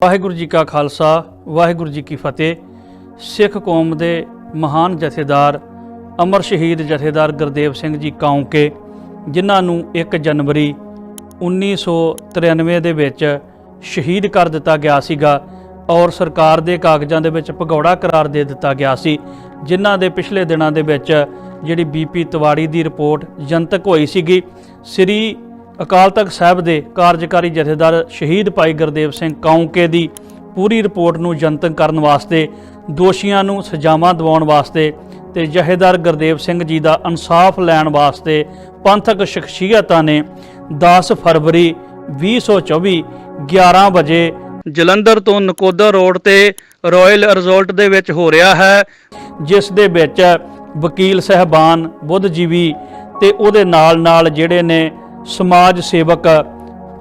ਵਾਹਿਗੁਰੂ ਜੀ ਕਾ ਖਾਲਸਾ, ਵਾਹਿਗੁਰੂ ਜੀ ਕੀ ਫਤਿਹ। ਸਿੱਖ ਕੌਮ ਦੇ ਮਹਾਨ ਜਥੇਦਾਰ, ਅਮਰ ਸ਼ਹੀਦ ਜਥੇਦਾਰ ਗੁਰਦੇਵ ਸਿੰਘ ਜੀ ਕਾਉਂਕੇ ਜਿਨ੍ਹਾਂ ਨੂੰ 1 ਜਨਵਰੀ 1993 ਦੇ ਵਿੱਚ ਸ਼ਹੀਦ ਕਰ ਦਿੱਤਾ ਗਿਆ ਸੀਗਾ ਔਰ ਸਰਕਾਰ ਦੇ ਕਾਗਜ਼ਾਂ ਦੇ ਵਿੱਚ ਭਗੌੜਾ ਕਰਾਰ ਦੇ ਦਿੱਤਾ ਗਿਆ ਸੀ, ਜਿਨ੍ਹਾਂ ਦੇ ਪਿਛਲੇ ਦਿਨਾਂ ਦੇ ਵਿੱਚ ਜਿਹੜੀ ਬੀਪੀ ਤਿਵਾੜੀ ਦੀ ਰਿਪੋਰਟ ਜਨਤਕ ਹੋਈ ਸੀਗੀ, ਸ੍ਰੀ ਅਕਾਲ ਤਖਤ ਸਾਹਿਬ ਦੇ ਕਾਰਜਕਾਰੀ ਜਥੇਦਾਰ ਸ਼ਹੀਦ ਭਾਈ ਗੁਰਦੇਵ ਸਿੰਘ ਕੌਂਕੇ ਦੀ ਪੂਰੀ ਰਿਪੋਰਟ ਨੂੰ ਜਨਤਕ ਕਰਨ ਵਾਸਤੇ, ਦੋਸ਼ੀਆਂ ਨੂੰ ਸਜ਼ਾਵਾਂ ਦਿਵਾਉਣ ਵਾਸਤੇ ਤੇ ਜਥੇਦਾਰ ਗੁਰਦੇਵ ਸਿੰਘ ਜੀ ਦਾ ਇਨਸਾਫ ਲੈਣ ਵਾਸਤੇ ਪੰਥਕ ਸ਼ਖਸੀਅਤਾਂ ਨੇ 10 ਫਰਵਰੀ 2024 11 ਵਜੇ ਜਲੰਧਰ ਤੋਂ ਨਕੋਦਰ ਰੋਡ ਤੇ ਰਾਇਲ ਰਿਜ਼ੋਰਟ ਦੇ ਵਿੱਚ ਹੋ ਰਿਹਾ ਹੈ, ਜਿਸ ਦੇ ਵਿੱਚ ਵਕੀਲ ਸਹਿਬਾਨ, ਬੁੱਧਜੀਵੀ ਤੇ ਉਹਦੇ ਨਾਲ ਨਾਲ ਜਿਹੜੇ ਨੇ ਸਮਾਜ ਸੇਵਕ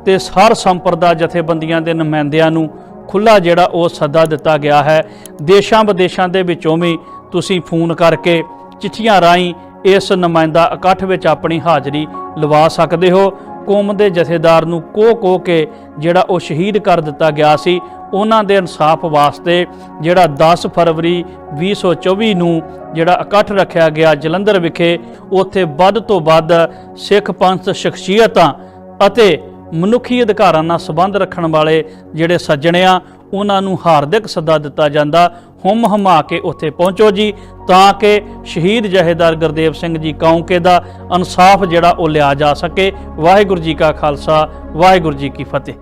ਤੇ ਹਰ ਸੰਪਰਦਾ ਜਥੇਬੰਦੀਆਂ ਦੇ ਨੁਮਾਇੰਦਿਆਂ ਨੂੰ ਖੁੱਲਾ ਜਿਹੜਾ ਉਹ ਸੱਦਾ ਦਿੱਤਾ ਗਿਆ ਹੈ। ਦੇਸ਼ਾਂ ਵਿਦੇਸ਼ਾਂ ਦੇ ਵਿੱਚੋਂ ਵੀ ਤੁਸੀਂ ਫੋਨ ਕਰਕੇ ਚਿੱਠੀਆਂ ਰਾਹੀਂ ਇਸ ਨੁਮਾਇੰਦਾ ਇਕੱਠ ਵਿੱਚ ਆਪਣੀ ਹਾਜ਼ਰੀ ਲਵਾ ਸਕਦੇ ਹੋ। ਕੌਮ ਦੇ ਜਥੇਦਾਰ ਨੂੰ ਕੋ ਕੋ ਕੇ ਜਿਹੜਾ ਉਹ ਸ਼ਹੀਦ ਕਰ ਦਿੱਤਾ ਗਿਆ ਸੀ, ਉਹਨਾਂ ਦੇ ਇਨਸਾਫ ਵਾਸਤੇ ਜਿਹੜਾ 10 ਫਰਵਰੀ 2024 ਨੂੰ ਜਿਹੜਾ ਇਕੱਠ ਰੱਖਿਆ ਗਿਆ ਜਲੰਧਰ ਵਿਖੇ, ਉੱਥੇ ਵੱਧ ਤੋਂ ਵੱਧ ਸਿੱਖ ਪੰਥ ਸ਼ਖਸੀਅਤਾਂ ਅਤੇ ਮਨੁੱਖੀ ਅਧਿਕਾਰਾਂ ਨਾਲ ਸੰਬੰਧ ਰੱਖਣ ਵਾਲੇ ਜਿਹੜੇ ਸੱਜਣੇ ਆ ਉਹਨਾਂ ਨੂੰ ਹਾਰਦਿਕ ਸੱਦਾ ਦਿੱਤਾ ਜਾਂਦਾ। ਹੁਮ ਹਮਾ ਕੇ ਉੱਥੇ ਪਹੁੰਚੋ ਜੀ, ਤਾਂ ਕਿ ਸ਼ਹੀਦ ਜਹੇਦਾਰ ਗੁਰਦੇਵ ਸਿੰਘ ਜੀ ਕੌਂਕੇ ਦਾ ਇਨਸਾਫ ਜਿਹੜਾ ਉਹ ਲਿਆ ਜਾ ਸਕੇ। ਵਾਹਿਗੁਰੂ ਜੀ ਕਾ ਖਾਲਸਾ, ਵਾਹਿਗੁਰੂ ਜੀ ਕੀ ਫਤਿਹ।